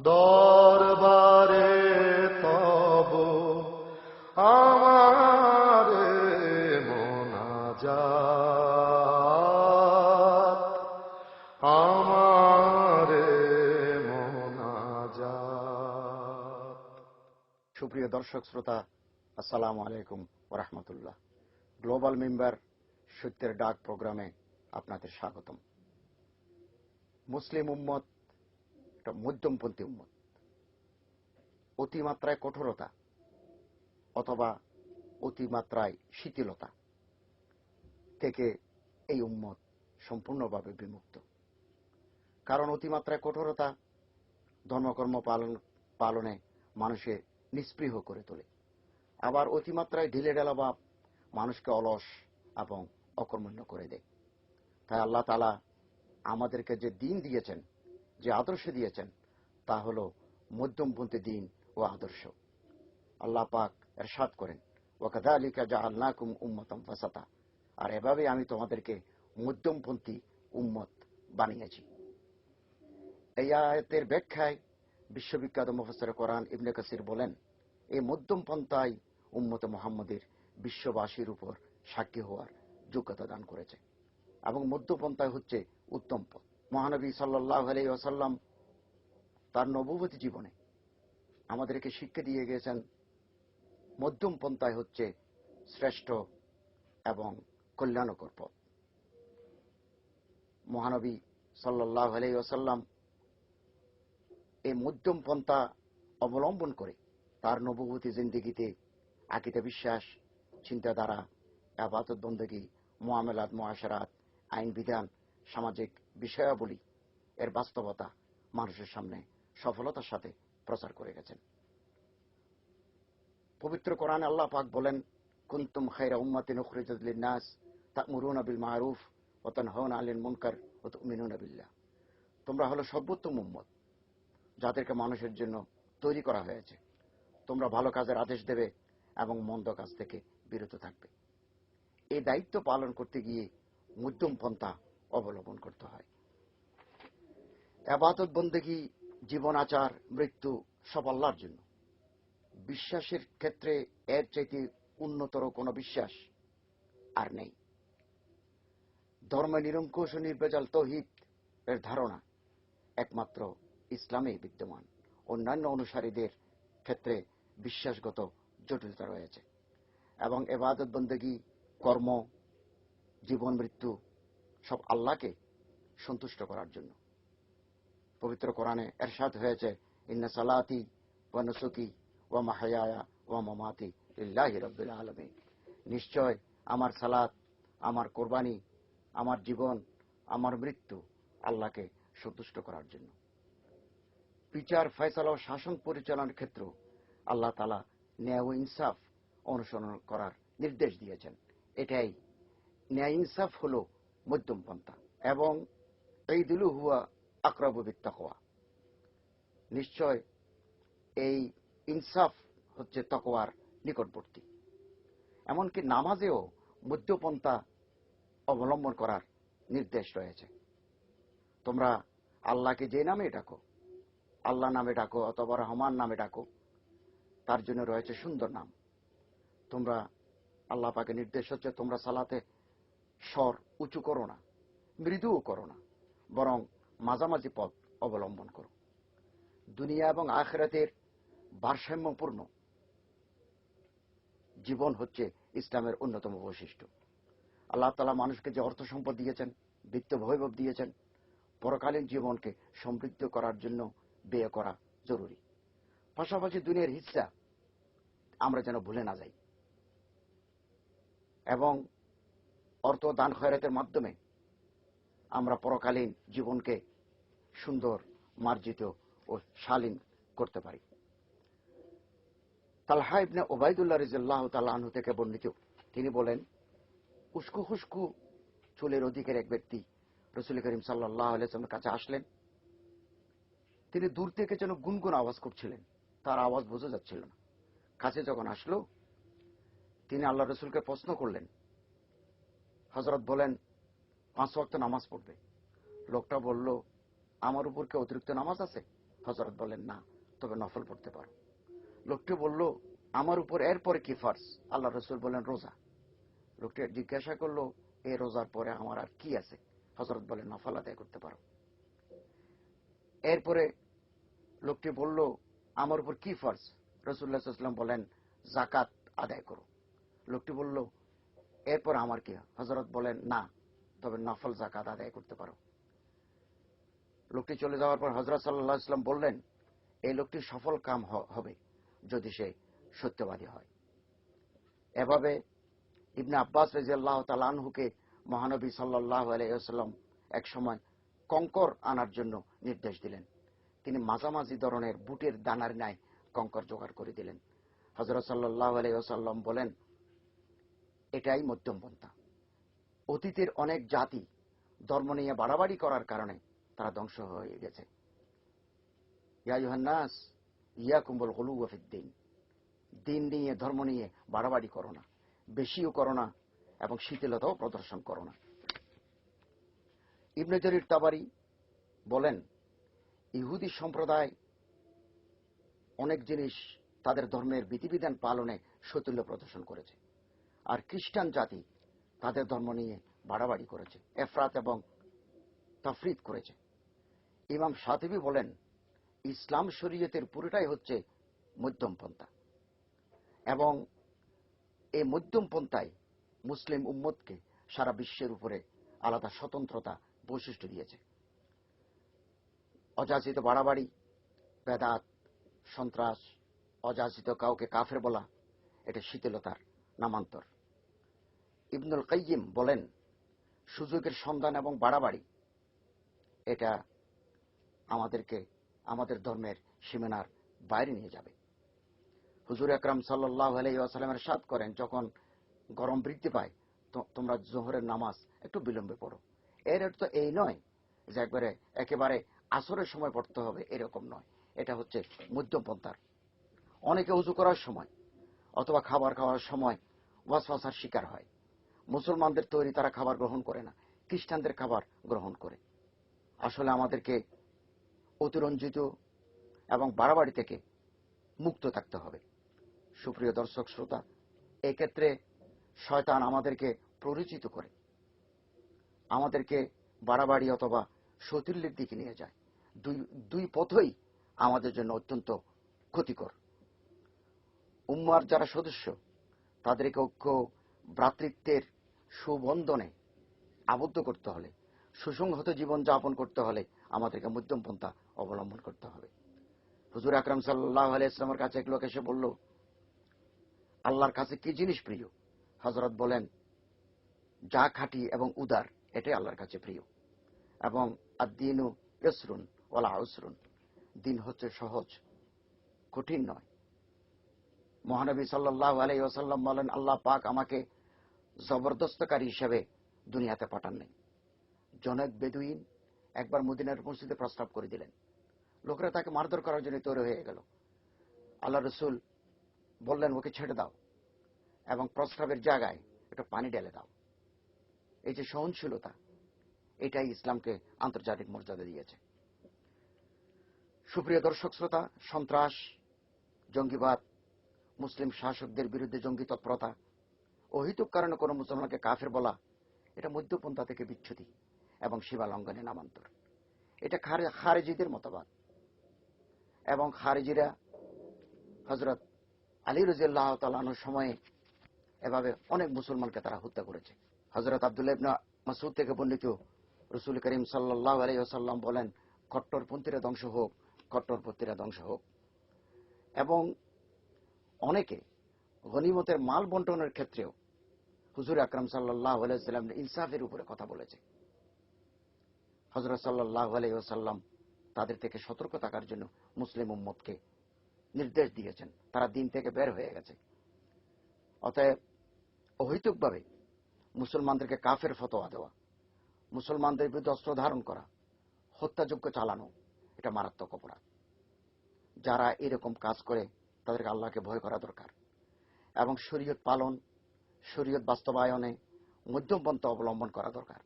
দরবারে আমার মোনাজাত। সুপ্রিয় দর্শক শ্রোতা, আসসালামু আলাইকুম ওরহমতুল্লাহ গ্লোবাল মেম্বার সত্যের ডাক প্রোগ্রামে আপনাদের স্বাগতম। মুসলিম উম্মত, একটা মধ্যমপন্থী উম্মত। অতিমাত্রায় কঠোরতা অথবা অতিমাত্রায় শিথিলতা থেকে এই উম্মত সম্পূর্ণভাবে বিমুক্ত। কারণ অতিমাত্রায় কঠোরতা ধর্মকর্ম পালন, পালনে মানুষের নিস্পৃহ করে তোলে। আবার অতিমাত্রায় ঢিলে ঢালা ভাব মানুষকে অলস এবং অকর্মণ্য করে দেয়। তাই আল্লাহ তালা আমাদেরকে যে দিন দিয়েছেন, যে আদর্শ দিয়েছেন, তা হল মধ্যমপন্থী দিন ও আদর্শ। আল্লাহ পাক এরশাদ করেন ওয়াকাদা আলিকা যা আল্লাকুম উম্মতম ফাসাতা। আর এভাবে আমি তোমাদেরকে মধ্যমপন্থী উম্মত বানিয়েছি। এই আয়াতের ব্যাখ্যায় বিশ্ববিখ্যাত মুফসর কোরআন ইবনে কাসির বলেন, এই মধ্যম পন্থায় উম্মত মোহাম্মদের বিশ্ববাসীর উপর সাক্ষী হওয়ার যোগ্যতা দান করেছে। এবং মধ্যপন্থায় হচ্ছে উত্তম পথ। মহানবী সাল্লাহ আলাই ওসাল্লাম তার নববতী জীবনে আমাদেরকে শিক্ষা দিয়ে গিয়েছেন, মধ্যম পন্থায় হচ্ছে শ্রেষ্ঠ এবং কল্যাণকর পথ। মহানবী সাল্লাহ আলাই ওসাল্লাম এই মধ্যম পন্থা অবলম্বন করে তার নবভূতি জিন্দিগিতে আকিতে বিশ্বাস, চিন্তাধারা আবাদত বন্দী মোয়ামেলাত মহাসারাত আইন বিধান সামাজিক বিষয়াবলী এর বাস্তবতা মানুষের সামনে সফলতার সাথে প্রচার করে গেছেন। পবিত্র কোরআন আল্লাহ পাক বলেন, কুন্তুম খাইরা উম্মাতিন উখরিজাত লিন-নাস তা'মুরুনা বিল মা'রুফ ওয়া তানহাউনা 'আনিল মুনকার ওয়া তু'মিনুনা বিল্লাহ। তোমরা হলো সর্বোত্তম উম্মত, যাদেরকে মানুষের জন্য তৈরি করা হয়েছে। তোমরা ভালো কাজের আদেশ দেবে এবং মন্দ কাজ থেকে বিরত থাকবে। এই দায়িত্ব পালন করতে গিয়ে মধ্যম পন্থা অবলম্বন করতে হয়। আবাদত বন্দেগী, জীবন আচার, মৃত্যু সব আল্লাহর জন্য। বিশ্বাসের ক্ষেত্রে এর চাইতে উন্নতর কোনো বিশ্বাস আর নেই। ধর্ম নিরঙ্কুশ নির্বেজাল তহিদ এর ধারণা একমাত্র ইসলামে বিদ্যমান। অন্যান্য অনুসারীদের ক্ষেত্রে বিশ্বাসগত জটিলতা রয়েছে এবং এবাদত বন্দেগী কর্ম জীবন, মৃত্যু, সব আল্লাহকে সন্তুষ্ট করার জন্য। পবিত্র কোরআনে এরশাদ হয়েছে, ইন্না সালাতি ওয়া নুসুকি ওয়া মাহায়া ওয়া মামাতি লিল্লাহি রাব্বিল আলামিন। নিশ্চয় আমার সালাত, আমার কোরবানি, আমার জীবন, আমার মৃত্যু আল্লাহকে সন্তুষ্ট করার জন্য। বিচার, ফয়সালা ও শাসন পরিচালনার ক্ষেত্র আল্লাহ তালা ন্যায় ও ইনসাফ অনুসরণ করার নির্দেশ দিয়েছেন। এটাই ন্যায় ইনসাফ হল মধ্যম পন্থা এবং এই দিলু হুয়া আক্রবিত্তা হওয়া নিশ্চয় এই ইনসাফ হচ্ছে তকোয়ার নিকটবর্তী। এমনকি নামাজেও মধ্যপন্থা অবলম্বন করার নির্দেশ রয়েছে। তোমরা আল্লাহকে যে নামে ডাকো আল্লাহ নামে ডাকো অথবা রহমান নামে ডাকো, তার জন্য রয়েছে সুন্দর নাম। তোমরা আল্লাহ পাকে নির্দেশ হচ্ছে তোমরা সালাতে স্বর উঁচু করো না, মৃদুও করো না, বরং মাঝামাঝি পথ অবলম্বন করো। দুনিয়া এবং আখরাতের ভারসাম্যপূর্ণ জীবন হচ্ছে ইসলামের অন্যতম বৈশিষ্ট্য। আল্লাহ তালা মানুষকে যে অর্থ সম্পদ দিয়েছেন, বিত্ত বৈভব দিয়েছেন, পরকালীন জীবনকে সমৃদ্ধ করার জন্য ব্যয় করা জরুরি। পাশাপাশি দুনিয়ার হিস্সা আমরা যেন ভুলে না যাই। এবং অর্থ দান খয়রাতের মাধ্যমে আমরা পরকালীন জীবনকে সুন্দর, মার্জিত ও শালীন করতে পারি। তালহা ইবনে ওবায়দুল্লাহ রিজাল্লাহ তালাহু থেকে বর্ণিত। তিনি বলেন, উস্কু খুস্কু চুলের অধিকের এক ব্যক্তি রসুল করিম সাল্লাহ আলাইসলামের কাছে আসলেন। তিনি দূর থেকে যেন গুনগুন আওয়াজ করছিলেন, তার আওয়াজ বোঝা যাচ্ছিল না। কাছে যখন আসলো, তিনি আল্লাহ রসুলকে প্রশ্ন করলেন হজরত বলেন, পাঁচ ওয়াক্ত নামাজ পড়বে। লোকটা বলল, আমার উপর কি অতিরিক্ত নামাজ আছে? হজরত বলেন, না, তবে নফল পড়তে পারো। লোকটি বলল, আমার উপর এরপরে কি ফার্স? আল্লাহ রসুল বলেন, রোজা। লোকটি জিজ্ঞাসা করল এই রোজার পরে আমার আর কি আছে? হজরত বলেন, নফল আদায় করতে পারো। এরপরে লোকটি বলল, আমার উপর কি ফার্স? রসুল্লাহাম বলেন, জাকাত আদায় করো। লোকটি বলল এরপর আমার কি হজরত বলেন, না, তবে নফল জাকাত আদায় করতে পারো। লোকটি চলে যাওয়ার পর হজরত সাল্লাহ ইসলাম বললেন, এই লোকটি সফল কাম হবে যদি সে সত্যবাদী হয়। এভাবে ইবনে আব্বাস রাজিয়াল্লাহ তালানহুকে মহানবী সাল্লাহ আলাইসাল্লাম এক সময় কঙ্কর আনার জন্য নির্দেশ দিলেন। তিনি মাঝামাঝি ধরনের বুটের দানার ন্যায় কঙ্কর জোগাড় করে দিলেন। হজরত সাল্লাহ আলাইসাল্লাম বলেন এটাই মধ্যম পন্থা। অতীতের অনেক জাতি ধর্ম নিয়ে বাড়াবাড়ি করার কারণে তারা ধ্বংস হয়ে গেছে। ইয়া ইয়া কুম্বল হলু দিন। দিন নিয়ে, ধর্ম নিয়ে বাড়াবাড়ি করো না, বেশিও করো না এবং শীতলতাও প্রদর্শন করো না। ইবনে জরির তাবারি বলেন, ইহুদি সম্প্রদায় অনেক জিনিস তাদের ধর্মের বিধিবিধান পালনে শৈথিল্য প্রদর্শন করেছে। আর খ্রিস্টান জাতি তাদের ধর্ম নিয়ে বাড়াবাড়ি করেছে, এফরাত এবং তাফরিদ করেছে। ইমাম সাতিবি বলেন, ইসলাম শরীয়তের পুরোটাই হচ্ছে মধ্যম পন্থা এবং এই মধ্যম পন্থায় মুসলিম উম্মতকে সারা বিশ্বের উপরে আলাদা স্বতন্ত্রতা বৈশিষ্ট্য দিয়েছে। অযাচিত বাড়াবাড়ি, বেদাত, সন্ত্রাস, অযাচিত কাউকে কাফের বলা, এটা শীতলতার নামান্তর। ইবনুল কাইয়িম বলেন, সুযোগের সন্ধান এবং বাড়াবাড়ি, এটা আমাদেরকে, আমাদের ধর্মের সীমানার বাইরে নিয়ে যাবে। হুজুর আকরাম সাল্লাহ আলাইসাল্লামের সাদ করেন, যখন গরম বৃদ্ধি পায় তোমরা জোহরের নামাজ একটু বিলম্বে পড়ো। এর অর্থ এই নয় যে একবারে একেবারে আসরের সময় পড়তে হবে, এরকম নয়। এটা হচ্ছে মধ্যমপন্থার অনেকে উজু করার সময় অথবা খাবার খাওয়ার সময় ওয়াসওয়াসার শিকার হয়। মুসলমানদের তৈরি তারা খাবার গ্রহণ করে না, খ্রিস্টানদের খাবার গ্রহণ করে। আসলে আমাদেরকে অতিরঞ্জিত এবং বাড়াবাড়ি থেকে মুক্ত থাকতে হবে। সুপ্রিয় দর্শক, শ্রোতা, এক্ষেত্রে শয়তান আমাদেরকে পরিচিত করে। আমাদেরকে বাড়াবাড়ি অথবা সতিল্যের দিকে নিয়ে যায়। দুই দুই পথই আমাদের জন্য অত্যন্ত ক্ষতিকর। উম্মার যারা সদস্য তাদেরকে ঐক্য, ভ্রাতৃত্বের সুবন্ধনে আবদ্ধ করতে হলে, সুসংহত জীবন যাপন করতে হলে আমাদেরকে মধ্যম পন্থা অবলম্বন করতে হবে। হুজুর আকরাম সাল্লাহ কাছে এক লোক এসে বলল, আল্লাহর কাছে কি জিনিস প্রিয়? হজরত বলেন, যা খাঁটি এবং উদার, এটাই আল্লাহর কাছে প্রিয়। এবং আদিনু ইসরুন ওলা উসরুন, দিন হচ্ছে সহজ, কঠিন নয়। মহানবী সাল্লাহ আলাই ওসাল্লাম বলেন, আল্লাহ পাক আমাকে জবরদস্তকারী হিসেবে দুনিয়াতে পাঠান নেই জনক বেদুইন একবার মদিনার মসজিদে প্রস্তাব করে দিলেন। লোকেরা তাকে মারধর করার জন্য তৈরি হয়ে গেল। আল্লাহ রসুল বললেন, ওকে ছেড়ে দাও এবং প্রস্তাবের জায়গায় একটু পানি ঢেলে দাও। এই যে সহনশীলতা, এটাই ইসলামকে আন্তর্জাতিক মর্যাদা দিয়েছে। সুপ্রিয় দর্শক শ্রোতা, সন্ত্রাস, জঙ্গিবাদ মুসলিম শাসকদের বিরুদ্ধে জঙ্গি তৎপরতা অহিতুক কারণে কোনো মুসলমানকে কাফের বলা, এটা মধ্যপন্থা থেকে বিচ্ছুতি এবং সীমা লঙ্ঘনে নামান্তর। এটা খারে- খারেজিদের মতবাদ। এবং খারেজিরা হজরত আলী রাজিয়াল্লাহ তালানোর সময়ে এভাবে অনেক মুসলমানকে তারা হত্যা করেছে। হজরত আবদুল্লাহ ইবনা মাসুদ থেকে বর্ণিত রসুল করিম সাল্লাহ আলাইসাল্লাম বলেন, কট্টরপন্থীরা ধ্বংস হোক, কট্টরপন্থীরা ধ্বংস হোক। এবং অনেকে গনিমতের মাল বন্টনের ক্ষেত্রেও হুজুর আকরাম সাল্লাহ আলাইসাল্লাম ইনসাফের উপরে কথা বলেছে। হজরত সাল্লাহ আলাইসাল্লাম তাদের থেকে সতর্ক থাকার জন্য মুসলিম উম্মতকে নির্দেশ দিয়েছেন। তারা দিন থেকে বের হয়ে গেছে। অতএব অহৈতুকভাবে মুসলমানদেরকে কাফের ফতোয়া দেওয়া, মুসলমানদের বিরুদ্ধে অস্ত্র ধারণ করা হত্যাযোগ্য চালানো, এটা মারাত্মক অপরাধ। যারা এরকম কাজ করে তাদেরকে আল্লাহকে ভয় করা দরকার। এবং শরীয়ত পালন, শরীয়ত বাস্তবায়নে মধ্যমপন্থা অবলম্বন করা দরকার।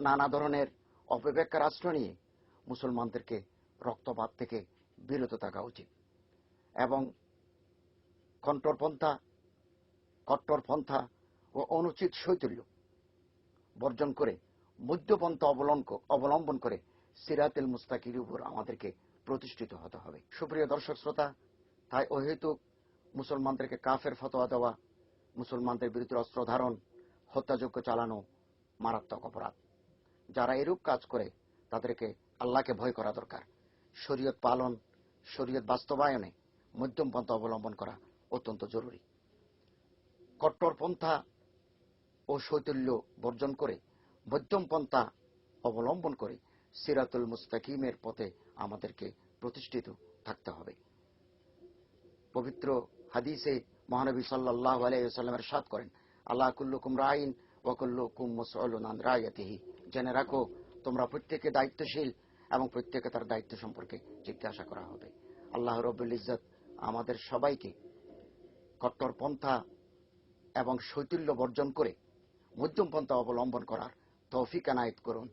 নানা ধরনের অপব্যাখ্যার আশ্রয় নিয়ে মুসলমানদেরকে রক্তপাত থেকে বিরত থাকা উচিত। এবং কণ্ঠরপন্থা কট্টরপন্থা ও অনুচিত শৈথল্য বর্জন করে মধ্যপন্থা অবলম্বন করে সিরাতেল মুস্তাকির উপর আমাদেরকে প্রতিষ্ঠিত হতে হবে। সুপ্রিয় দর্শক, শ্রোতা তাই অহেতুক মুসলমানদেরকে কাফের ফতোয়া দেওয়া, মুসলমানদের বিরুদ্ধে অস্ত্র ধারণ, হত্যাযজ্ঞ চালানো মারাত্মক অপরাধ। যারা এরূপ কাজ করে, তাদেরকে আল্লাহকে ভয় করা দরকার। শরীয়ত পালন, শরীয়ত বাস্তবায়নে মধ্যম পন্থা অবলম্বন করা অত্যন্ত জরুরি। কট্টরপন্থা ও শৈতল্য বর্জন করে, মধ্যম পন্থা অবলম্বন করে সিরাতুল মুস্তাকিমের পথে আমাদেরকে প্রতিষ্ঠিত থাকতে হবে। পবিত্র হাদিসে মহানবী সাল্লাহ আলাইসাল্লামের সাদ করেন, আল্লাহ কুল্লুকুম রাইন ওকুল্লুকুম মুসআলুন আন রায়াতিহি জেনে রাখো, তোমরা প্রত্যেকে দায়িত্বশীল এবং প্রত্যেকে তার দায়িত্ব সম্পর্কে জিজ্ঞাসা করা হবে। আল্লাহ রবুল ইজ্জত আমাদের সবাইকে কট্টরপন্থা এবং শৈতুল্য বর্জন করে মধ্যম পন্থা অবলম্বন করার তৌফিক আনায়ত করুন।